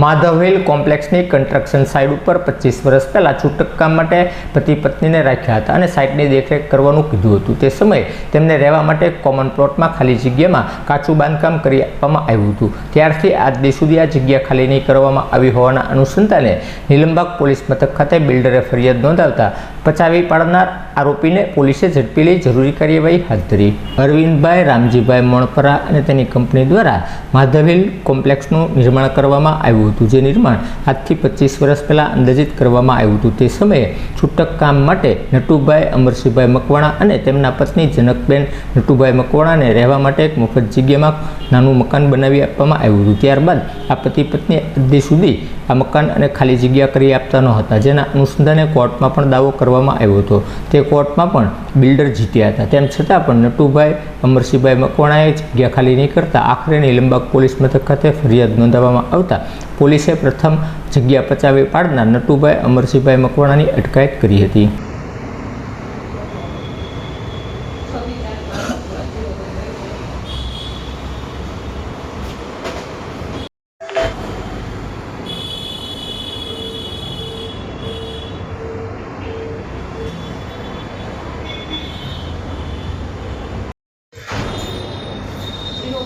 માધવહિલ કોમ્પ્લેક્સની construction site ઉપર પચીસ વર્ષ પહેલાં છૂટક કામ માટે પતિ પત્નીને રાખ્યા હતા અને સાઇટની દેખરેખ કરવાનું કીધું હતું. તે સમયે તેમને રહેવા માટે કોમન પ્લોટમાં ખાલી જગ્યામાં કાચું બાંધકામ કરી આપવામાં આવ્યું હતું. ત્યારથી આજ દી સુધી આ જગ્યા ખાલી નહીં કરવામાં આવી હોવાના અનુસંધાને નીલમબાગ પોલીસ મથક ખાતે બિલ્ડરે ફરિયાદ નોંધાવતા પચાવી પાડનાર આરોપીને પોલીસે ઝડપી લઈ જરૂરી કાર્યવાહી હાથ ધરી. અરવિંદભાઈ, રામજીભાઈ મણપરા અને તેની કંપની દ્વારા માધવહિલ કોમ્પ્લેક્સનું નિર્માણ કરવામાં આવ્યું હતું. જે નિર્માણ આજથી પચીસ વર્ષ પહેલાં અંદાજિત કરવામાં આવ્યું હતું. તે સમયે છૂટક કામ માટે નટુભાઈ અમરસિંહભાઈ મકવાણા અને તેમના પત્ની જનકબેન નટુભાઈ મકવાણાને રહેવા માટે એક મફત જગ્યામાં નાનું મકાન બનાવી આપવામાં આવ્યું હતું. ત્યારબાદ આ પતિ પત્ની અદ્દી સુધી આ મકાન અને ખાલી જગ્યા કરી આપતા ન હતા જેના અનુસંધાને કોર્ટમાં પણ દાવો કરવામાં આવ્યો હતો. તે કોર્ટમાં પણ બિલ્ડર જીત્યા હતા. તેમ છતાં પણ નટુભાઈ, અમરસિંહભાઈ મકવાણાએ જગ્યા ખાલી નહીં કરતાં, આખરે નિલંબાગ પોલીસ મથક ખાતે ફરિયાદ નોંધાવવામાં આવતા પોલીસે પ્રથમ જગ્યા પચાવી પાડનાર નટુભાઈ, અમરસિંહભાઈ મકવાણાની અટકાયત કરી હતી.